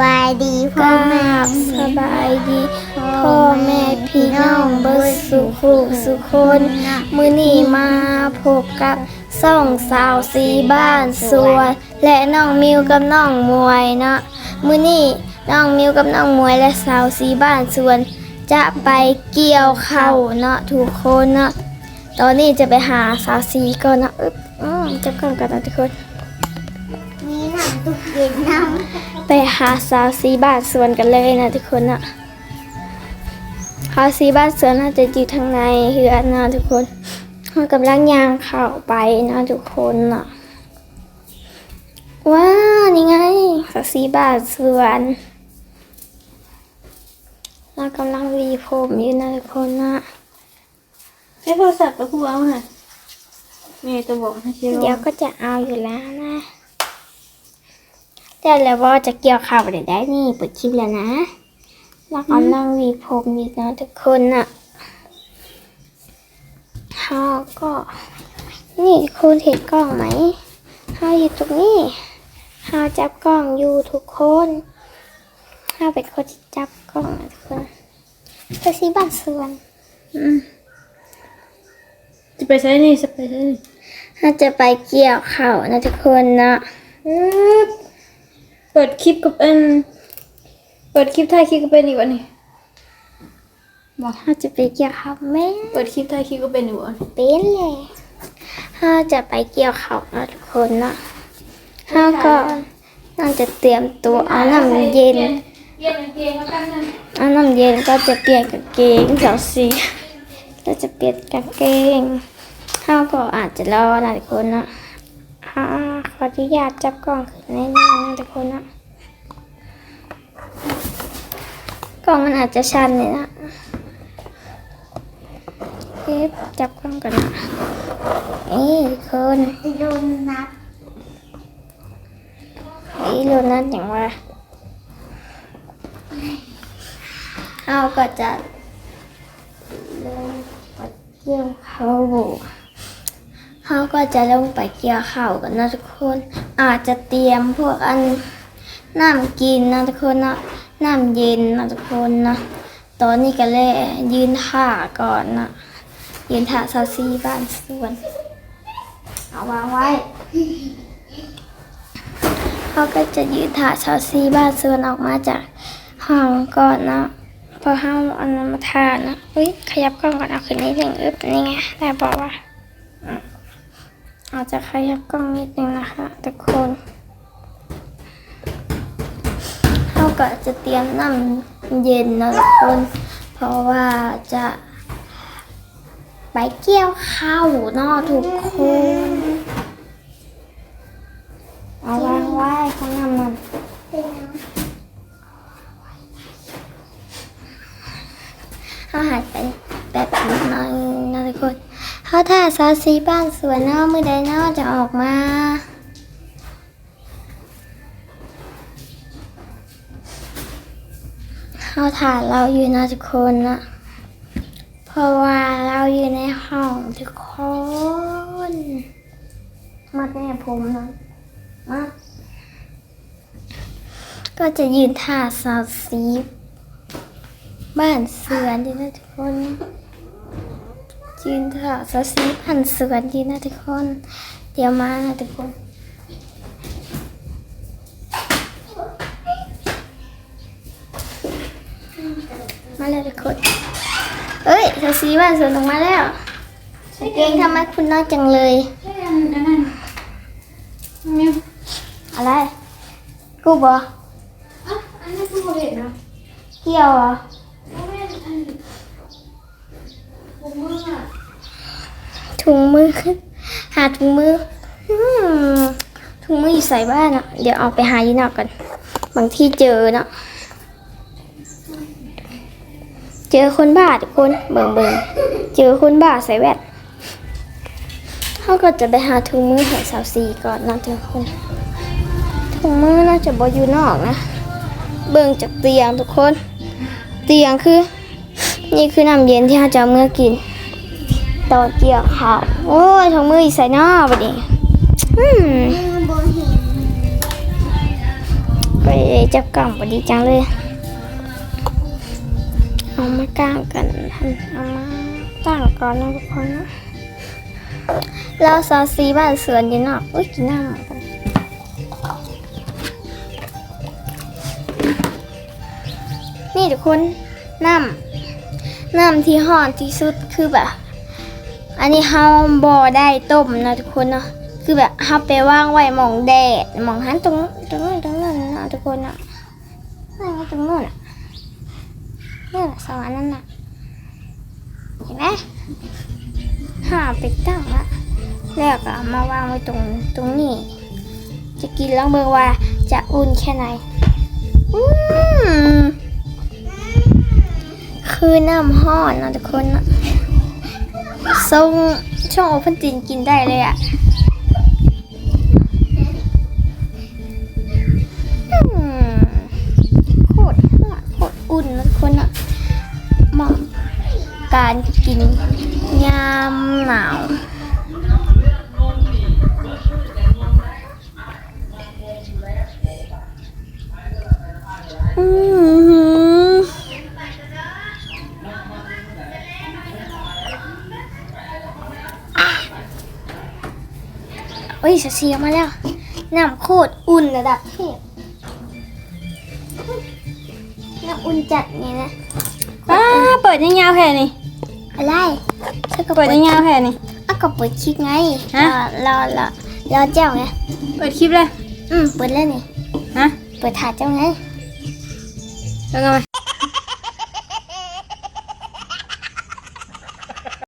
บายดีพ่อแม่สบายดีพ่อแม่พี่น้องเบิดสุขุสุคนมือนี้มาพบกับส่องสาวสีบ้านสวนและน้องมิวกับน้องมวยเนาะมือนี้น้องมิวกับน้องมวยและสาวสีบ้านสวน จะไปเกี่ยวเข้าเนาะทุกคนเนาะตอนนี้จะไปหาสาวสีก่อนเนาะอึ๊บอืมจับกล้องกันนะทุกคนมีหนังตุกเย็นน้ ไปหาสาวสีบ้านสวนกันเลยนะทุกคนนะสาวสีบ้านสวนน่าจะอยู่ทางในเฮือนนะทุกคนเรากำลังย่างเข้าไปนะทุกคนนะว้าวนี่ไงสาวสีบ้านสวนเรากำลังหวีผมอยู่นะทุกคนนะใช้โทรศัพท์ตัวครูเอาค่ะแม่จะบอกให้เชียร์เดี๋ยวก็จะเอาอยู่แล้วนะ แต่แล้วว่าจะเกี่ยวข้าวได้ได้นี่เปิดคลิปแล้วนะแล้วก็นั่งหวีผมอีกนะทุกคนน่ะเขาก็ นี่คุณเห็นกล้องไหมเขาอยู่ตรงนี้เขาจับกล้องอยู่ทุกคนเขาเป็นคนที่จับกล้องนะทุกคนก็สีบ้านสวนจะไปใช้นี่จะไปใช้นี่ถ้าจะไปเกี่ยวข้าวนะทุกคนนะ เปิดคลิปกับเอ็นเปิดคลิปถ่ายคลิปก็เป็นอีกวะนี่ถ้าจะไปเกี่ยวข้าวแม่เปิดคลิปถ่ายคลิปก็เป็นอีกวะนี่เป็นเลยถ้าจะไปเกี่ยวข้าวนะทุกคนนะถ้าก็น่าจะเตรียมตัวเอาน้ำเย็นเย็นเกมมาตั้งนั่นเอาน้ำเย็นก็จะเปลี่ยนกางเกงสาวสีก็จะเปลี่ยนกางเกงถ้าก็อาจจะรอนะทุกคนนะอ่าข ออนุญาตจับกล้องขึ้นในนี้นะทุกคนนะกล้องมันอาจจะชันเลยนะเอ๊ะจับกล้องกันนะนี่ทุกคนำจะโดนนับนี่โดนัทอย่างว่าเราก็จะลงไปเกี่ยวข้าว เขาก็จะลงไปเกี่ยวข้าวกันนะทุกคน อาจจะเตรียมพวกอันน้ำกินนะทุกคนนะน้ำเย็นนะทุกคนนะตอนนี้ก็เลยยืนท่าก่อนนะยืนท่าซาซีบ้านสวน เอาวางไว้เขาก็จะยืนถ่ายชาซีบ้านส่วนออกมาจากห้องก่อนนะพอห้าอานมาทานนะเฮ้ยขยับกล้องก่อนเอาขึ้นนิดหนึ่งอึ๊บนี่ไงได้บอกว่า อาจจะขยับกล้องนิดนึงนะคะทุกคนเท่ากับจะเตรียมน้ำเย็นนะทุกคน เพราะว่าจะไปเกี่ยวข้าวนอทุกคนเอาวางไว้ข้างหน้ามันเขาหายไปแบบนิดหน่อยนะทุกคนเขา ถ่าซาซีบ้านสวนนาะมือใดนาะจะออกมาเขาถ่ายเราอยู่นะทุกคนนะเพราะว่าเราอยู่ในห้องทุกคน มาแน่ผมนะมาก็จะยืนท่าสาวสีบ้านเสือนดีนะทุกคน ยืนท่าสาวสีบ้านเสือนดีนะทุกคน เดี๋ยวมานะทุกคนมาเลยทุกคนเอ้ยสาวสีบ้านเสือนออกมาแล้วเก่งทำไมคุณน้อยจังเลยใช่อันอันนั้นมิวอะไร กูบออะอันนี้คือโมเดลนะ เกี่ยวเหรอไม่ไม่อันผ มือถุงมือ หาถุงมือถุงมืออยู่ใส่บ้านอะ เดี๋ยวออกไปหายีนอกกัน บางที่เจอเนาะ เจอคนบ้าทุกคน เบิ่งเบิ่งเจอคนบ้าใส่แว่นเขาก็จะไปหาถุงมือให้สาวสีก่อนนะทุกคน ถุงมือน่าจะบอยู่นอกนะ เบิ่งจากเตียงทุกคน เตียงคือ นี่คือน้ำเย็นที่เราจะเมื่อกิน ตอนเกี่ยวขาโอ้ยถุงมืออีใส่นอกบัดนี้อืมไปจับกล่องพอดีจังเลย เอามาก้างกันเอามาตั้งก่อนนะทุกคนนะเราซอสซีบ้านสวนอยู่นอกอุ้ยกินน้ำกันนี่ทุกคนน้ำน้ำที่ห่อนที่สุดคือแบบ อันนี้เฮาบ่ได้ต้มนะทุกคนเนาะคือแบบเฮาไปว่างไว้หมองแดดหมองหันตรงตรงนู้นตรงนู้นนะทุกคนเนาะนั่นไว้ตรงนู้นอะนี่แหละสวรรค์นั่นน่ะเห็นไหมหาไปตั้งละแล้วก็เอามาวางไว้ตรงตรงนี้ จะกินแล้วเบิ่งว่าจะอุ่นแค่ไหนอืมคือน้ำห้อนนะทุกคนนะ ทรงช่องโอเพ่นตินกินได้เลยอะอืมโคตรห้อนโคตรอุ่นนะทุกคนนะเหมาะการกินยามหนาวอืม เอ้ยเสียมาแล้ว น้ำโคตรอุ่นระดับเทพน้ำอุ่นจัดเนี่ยนะป้าเปิดยาวๆแค่นี้อะไรเธอก็เปิเปิดดยาวๆแค่นี้ อะก็เปิดคลิปไงฮะรอรอรอเจ้าไงเปิดคลิปเลย อืมเปิดแล้วนี่ฮะเปิดถ่ายเจ้าไงแล้วก็มา